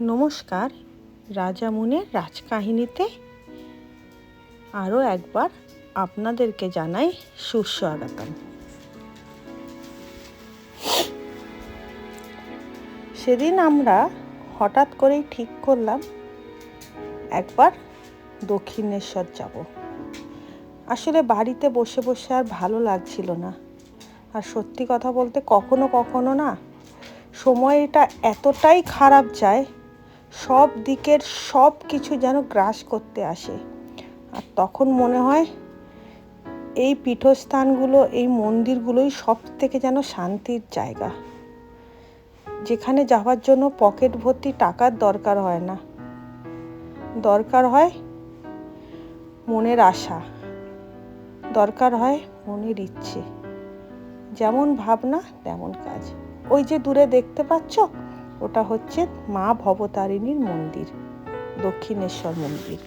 নমস্কার রাজামুনের রাজকাহিনীতে আরও একবার আপনাদেরকে জানাই সুস্বাগতম। সেদিন আমরা হঠাৎ করেই ঠিক করলাম, একবার দক্ষিণেশ্বর যাব। আসলে বাড়িতে বসে বসে আর ভালো লাগছিল না। আর সত্যি কথা বলতে কখনো কখনো না সময়টা এতটাই খারাপ যায় সব দিকের সব কিছু যেন গ্রাস করতে আসে। আর তখন মনে হয় এই পীঠস্থানগুলো, এই মন্দিরগুলোই সব থেকে যেন শান্তির জায়গা। যেখানে যাওয়ার জন্য পকেট ভর্তি টাকার দরকার হয় না। দরকার হয় মনের আশা। দরকার হয় মনের ইচ্ছে। যেমন ভাবনা, তেমন কাজ। ওই যে দূরে দেখতে পাচ্ছ ওটা হচ্ছে মা ভবতারিণীর মন্দির, দক্ষিণেশ্বর মন্দির।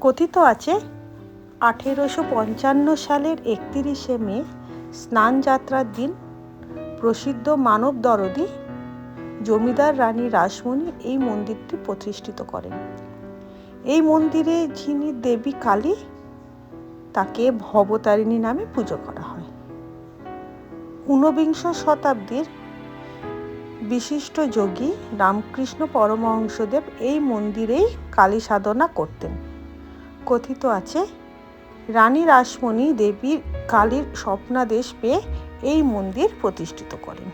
কথিত আছে, আঠেরোশো পঞ্চান্ন সালের একত্রিশে মে, স্নান যাত্রার দিন, প্রসিদ্ধ মানব দরদি, জমিদার রানী রাসমণি এই মন্দিরটি প্রতিষ্ঠিত করেন। এই মন্দিরে যিনি দেবী কালী, তাকে ভবতারিণী নামে পুজো করা হয়। ঊনবিংশ শতাব্দীর বিশিষ্ট যোগী রামকৃষ্ণ পরমহংসদেব এই মন্দিরেই কালী সাধনা করতেন। কথিত আছে, রানী রাসমণি দেবীর কালীর স্বপ্নাদেশ পেয়ে এই মন্দির প্রতিষ্ঠিত করেন।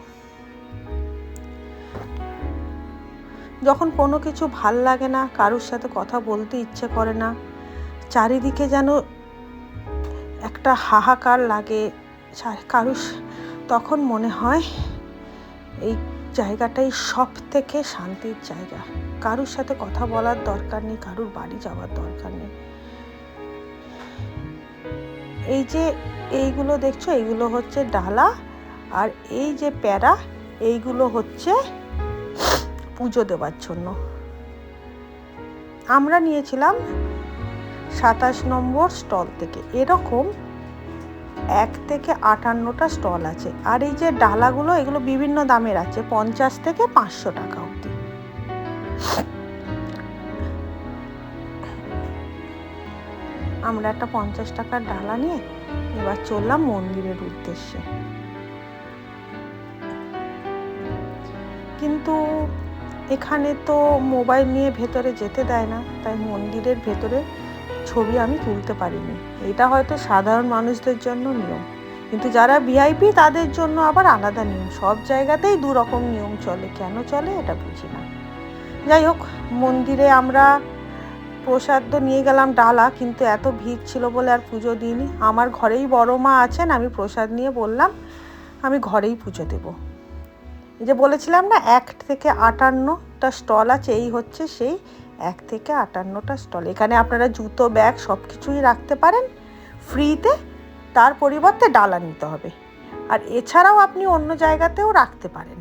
যখন কোনো কিছু ভালো লাগে না, কারোর সাথে কথা বলতে ইচ্ছে করে না, চারিদিকে যেন একটা হাহাকার লাগে কারুর তখন মনে হয়, এই জায়গাটাই সব থেকে শান্তির জায়গা। কারুর সাথে কথা বলার দরকার নেই, কারুর বাড়ি যাওয়ার দরকার নেই। এই যে এইগুলো দেখছ, এইগুলো হচ্ছে ডালা আর এই যে প্যারা, এইগুলো হচ্ছে পুজো দেওয়ার জন্য। আমরা নিয়েছিলাম সাতাশ নম্বর স্টল থেকে। এরকম এক থেকে আটান্নটা স্টল আছে। আর এই যে ডালাগুলো, এগুলো বিভিন্ন দামের আছে, পঞ্চাশ থেকে পাঁচশো টাকা অবধি। আমরা একটা পঞ্চাশ টাকার ডালা নিয়ে এবার চললাম মন্দিরের উদ্দেশ্যে। কিন্তু এখানে তো মোবাইল নিয়ে ভেতরে যেতে দেয় না, তাই মন্দিরের ভেতরে ছবি আমি তুলতে পারিনি। এটা হয়তো সাধারণ মানুষদের জন্য নিয়ম। কিন্তু যারা ভিআইপি তাদের জন্য আবার আলাদা নিয়ম। সব জায়গাতেই দু রকম নিয়ম চলে। কেন চলে এটা বুঝি না। যাই হোক, মন্দিরে আমরা প্রসাদ তো নিয়ে গেলাম ডালা, কিন্তু এত ভিড় ছিল বলে আর পুজো দিইনি। আমার ঘরেই বড় মা আছেন, আমি প্রসাদ নিয়ে বললাম, আমি ঘরেই পুজো দেবো। যে বলেছিলাম না, এক থেকে আটান্নটা স্টল আছে, এই হচ্ছে সেই এক থেকে আটান্নটা স্টল। এখানে আপনারা জুতো, ব্যাগ সব কিছুই রাখতে পারেন। ফ্রিতে তার পরিবর্তে ডালা নিতে হবে। আর এছাড়াও আপনি অন্য জায়গাতেও রাখতে পারেন।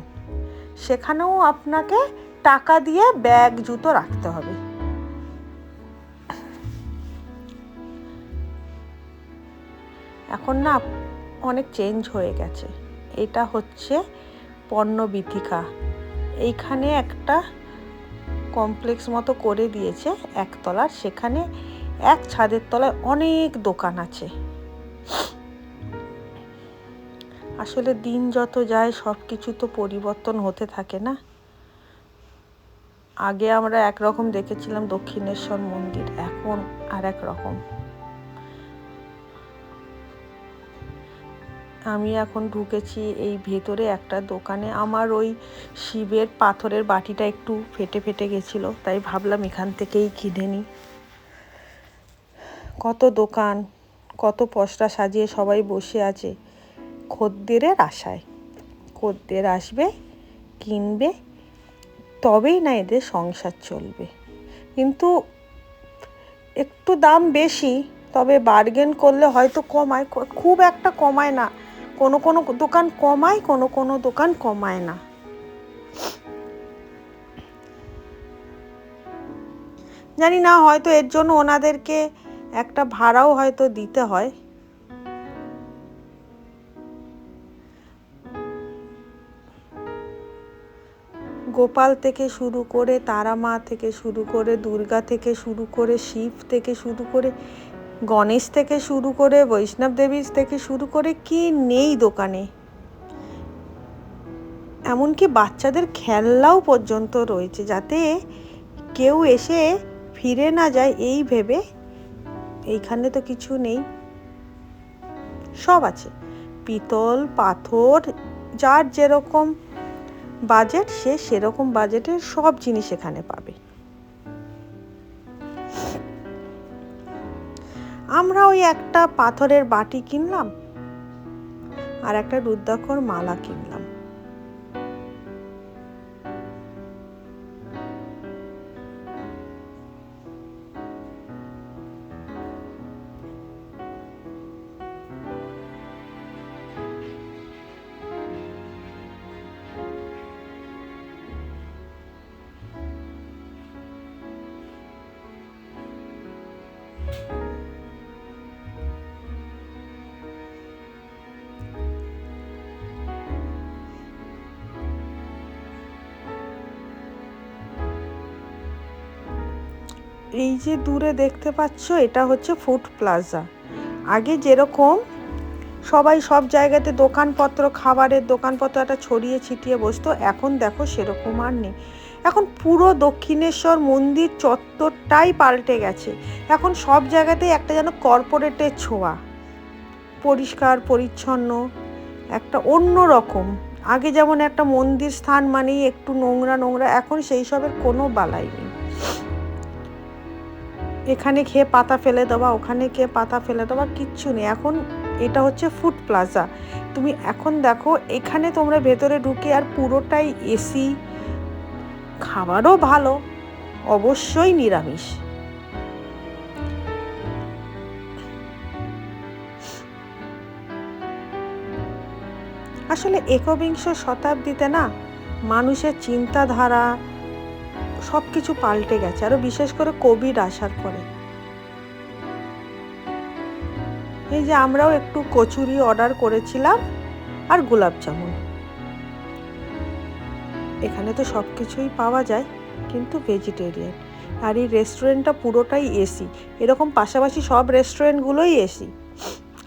সেখানেও আপনাকে টাকা দিয়ে ব্যাগ, জুতো রাখতে হবে। এখন না অনেক চেঞ্জ হয়ে গেছে। এটা হচ্ছে পণ্যবিথিকা এইখানে একটা কমপ্লেক্স মতো করে দিয়েছে একতলার সেখানে এক ছাদের তলায় অনেক দোকান আছে। আসলে দিন যত যায় সব কিছু তো পরিবর্তন হতে থাকে না। আগে আমরা একরকম দেখেছিলাম দক্ষিণেশ্বর মন্দির, এখন আর এক রকম আমি এখন ঢুকেছি এই ভেতরে একটা দোকানে। আমার ওই শিবের পাথরের বাটিটা একটু ফেটে ফেটে গেছিল, তাই ভাবলাম এখান থেকেই কিনে নিই কত দোকান, কত পশরা সাজিয়ে সবাই বসে আছে। খদ্দেরের আশায়। খদ্দের আসবে, কিনবে, তবেই না এদের সংসার চলবে। কিন্তু একটু দাম বেশি, তবে বার্গেন করলে হয়তো কমায়, খুব একটা কমায় না। কোনো কোনো দোকান কমায়, কোনো কোনো দোকান কমায় না। জানি না, হয়তো এর জন্য ওনাদেরকে একটা ভাড়াও হয়তো দিতে হয়। গোপাল থেকে শুরু করে তারা মা থেকে শুরু করে দুর্গা থেকে শুরু করে শিব থেকে শুরু করে গণেশ থেকে শুরু করে বৈষ্ণব দেবী থেকে শুরু করে কি নেই দোকানে? এমনকি বাচ্চাদের খেলনাও পর্যন্ত রয়েছে যাতে কেউ এসে ফিরে না যায় এই ভেবে। এইখানে তো কিছু নেই। সব আছে। পিতল, পাথর, যার যেরকম বাজেট, সে সেরকম বাজেটের সব জিনিস এখানে পাবে। আমরা ওই একটা পাথরের বাটি কিনলাম আর একটা রুদ্রাক্ষর মালা কিনলাম। এই যে দূরে দেখতে পাচ্ছ, এটা হচ্ছে ফুড প্লাজা। আগে যেরকম সবাই সব জায়গাতে দোকানপত্র, খাবারের দোকানপত্র একটা ছড়িয়ে ছিটিয়ে বসতো, এখন দেখো সেরকম আর নেই। এখন পুরো দক্ষিণেশ্বর মন্দির চত্বরটাই পাল্টে গেছে। এখন সব জায়গাতেই একটা যেন কর্পোরেটের ছোঁয়া। পরিষ্কার, পরিচ্ছন্ন, একটা অন্য রকম। আগে যেমন একটা মন্দির স্থান মানেই একটু নোংরা নোংরা, এখন সেই সবের কোনো বালাই নেই। এখানে খেয়ে পাতা ফেলে দেওয়া, ওখানে খেয়ে পাতা ফেলে দেওয়া কিচ্ছু নেই। এখন এটা হচ্ছে ফুড প্লাজা তুমি এখন দেখো, এখানে তোমরা ভেতরে ঢুকে আর পুরোটাই এসি খাবারও ভালো, অবশ্যই নিরামিষ। আসলে একবিংশ শতাব্দীতে না মানুষের চিন্তাধারা সব কিছু পাল্টে গেছে আরও বিশেষ করে কোভিড আসার পরে। এই যে আমরাও একটু কচুরি অর্ডার করেছিলাম আর গোলাপ জামুন। এখানে তো সব কিছুই পাওয়া যায়, কিন্তু ভেজিটেরিয়ান আর এই রেস্টুরেন্টটা পুরোটাই এসি এরকম পাশাপাশি সব রেস্টুরেন্টগুলোই এসি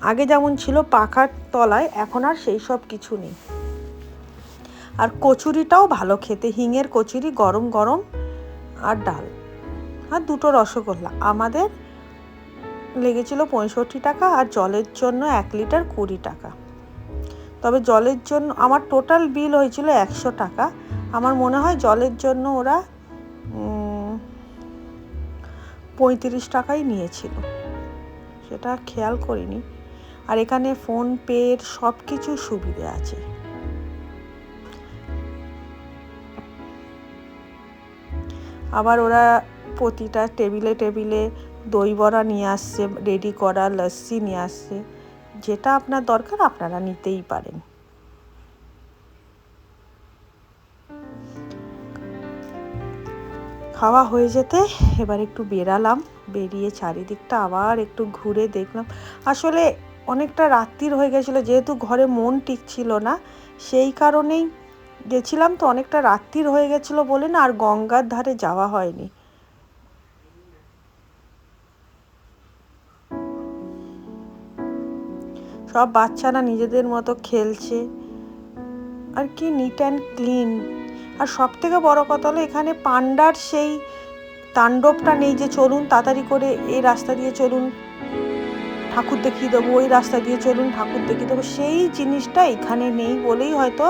আগে যেমন ছিল পাখার তলায়, এখন আর সেই সব কিছু নেই। আর কচুরিটাও ভালো খেতে, হিঙের কচুরি গরম গরম। আর ডাল। আর দুটো রসগোল্লা। আমাদের লেগেছিল পঁয়ষট্টি টাকা আর জলের জন্য এক লিটার কুড়ি টাকা। তবে জলের জন্য, আমার টোটাল বিল হয়েছিল একশো টাকা। আমার মনে হয় জলের জন্য ওরা পঁয়ত্রিশ টাকাই নিয়েছিল। সেটা খেয়াল করিনি। আর এখানে ফোনপের সব কিছু সুবিধে আছে। আবার ওরা প্রতিটা টেবিলে টেবিলে দই বড়া নিয়ে আসছে রেডি করা লস্যি নিয়ে আসছে। যেটা আপনার দরকার আপনারা নিতেই পারেন। খাওয়া হয়ে যেতে এবার একটু বেরালাম, বেরিয়ে চারিদিকটা আবার একটু ঘুরে দেখলাম। আসলে অনেকটা রাত্রির হয়ে গেছিল, যেহেতু ঘরে মন টিকছিল না, সেই কারণেই গেছিলাম তো অনেকটা রাত্রির হয়ে গেছিল বলে না, আর গঙ্গার ধারে যাওয়া হয়নি। সব বাচ্চারা নিজেদের মতো খেলছে। আর কি নিট অ্যান্ড ক্লিন আর সব থেকে বড় কথা হলো, এখানে পান্ডার সেই তাণ্ডবটা নেই যে চলুন তাড়াতাড়ি করে এই রাস্তা দিয়ে চলুন। ঠাকুর দেখিয়ে দেবো, ওই রাস্তা দিয়ে চলুন, ঠাকুর দেখিয়ে দেবো। সেই জিনিসটা এখানে নেই বলেই হয়তো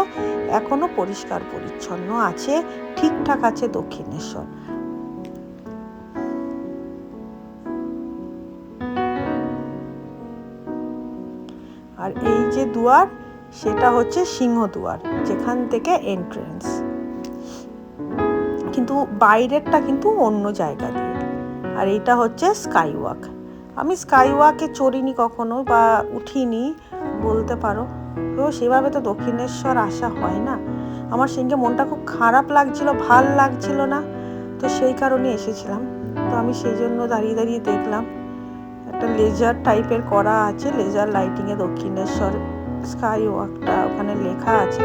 এখনও পরিষ্কার পরিচ্ছন্ন আছে, ঠিকঠাক আছে দক্ষিণেশ্বর। আর এই যে দুয়ার, সেটা হচ্ছে সিংহ দুয়ার, যেখান থেকে এন্ট্রেন্স কিন্তু বাইরেরটা কিন্তু অন্য জায়গা দিয়ে। আর এটা হচ্ছে স্কাই ওয়াক আমি স্কাই ওয়াকে চড়িনি কখনো বা উঠিনি বলতে পারো। তো সেভাবে তো দক্ষিণেশ্বর আসা হয় না। আমার সঙ্গে মনটা খুব খারাপ লাগছিল, ভালো লাগছিল না। তো সেই কারণে এসেছিলাম। তো আমি সেই জন্য দাঁড়িয়ে দাঁড়িয়ে দেখলাম, একটা লেজার টাইপের করা আছে, লেজার লাইটিংয়ে দক্ষিণেশ্বর স্কাই ওয়াকটা ওখানে লেখা আছে।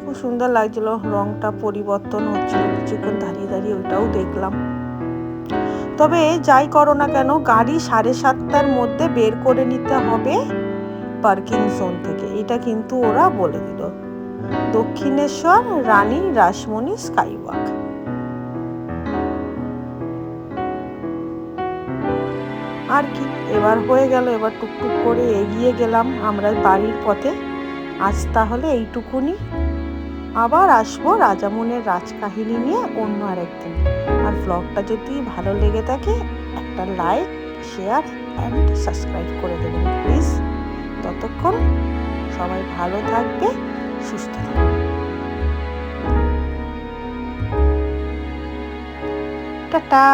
খুব সুন্দর লাগছিল, রংটা পরিবর্তন হচ্ছিল, কিছুক্ষণ দাঁড়িয়ে দাঁড়িয়ে ওইটাও দেখলাম। তবে যাই করো না কেন, গাড়ি সাড়ে সাতটার মধ্যে বের করে নিতে হবে পার্কিং জোন থেকে। এটা কিন্তু ওরা বলে দিল। দক্ষিণেশ্বর, রানী, রাসমণি, স্কাইওয়াক। আর কি, এবার হয়ে গেল, এবার টুকটুক করে এগিয়ে গেলাম আমরা বাড়ির পথে। আজ তাহলে এইটুকুনি। আবার আসব রাজামনের রাজকাহিনী নিয়ে অন্য আরেকদিন। আর ব্লগটা যদি ভালো লেগে থাকে, একটা লাইক শেয়ার অ্যান্ড সাবস্ক্রাইব করে দেবেন প্লিজ ততক্ষণ সবাই ভালো থাকবে, সুস্থ থাকবে। টাটা!